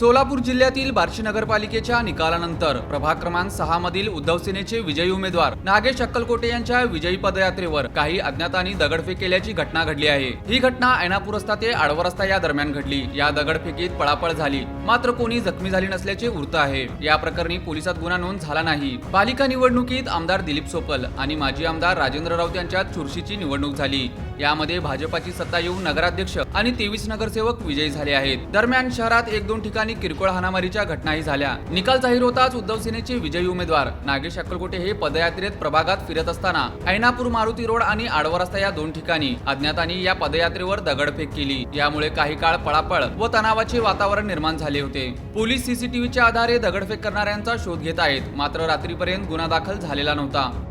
Solapur जिल्ह्यातील बार्शी नगरपालिकेच्या निकालानंतर प्रभाग क्रमांक सहा मधील उद्धव सेनेचे विजयी उमेदवार नागेश अक्कलकोटे यांच्या विजयी पदयात्रेवर काही अज्ञातांनी दगडफेक केल्याची घटना घडली आहे. ही घटना ऐनापूर रस्ता ते आडवा रस्ता या दरम्यान घडली. या दगडफेकीत पळापळ झाली. मात्र कोणी जखमी झाली नसल्याचे वृत्त आहे. या प्रकरणी पोलिसात गुन्हा नोंद झाला नाही. पालिका निवडणुकीत आमदार दिलीप सोपल आणि माजी आमदार राजेंद्र राऊत यांच्यात चुरशीची निवडणूक झाली. यामध्ये भाजपाची सत्ता येऊन नगराध्यक्ष आणि तेवीस नगरसेवक विजयी झाले आहेत. दरम्यान शहरात एक दोन ठिकाणी किरकोळ हाणामारीच्या घटनाही झाल्या. निकाल जाहीर होताच उद्धव सेनेचे विजयी उमेदवार. नागेश अक्कलकोटे हे पदयात्रेत प्रभागात फिरत असताना ऐनापूर मारुती रोड आणि आडवा रस्ता या दोन ठिकाणी अज्ञातांनी या पदयात्रेवर दगडफेक केली. यामुळे काही काळ पळापळ व तणावाचे वातावरण निर्माण झाले होते. पोलीस सीसीटीव्हीच्या आधारे दगडफेक करणाऱ्यांचा शोध घेत आहेत. मात्र रात्रीपर्यंत गुन्हा दाखल झालेला नव्हता.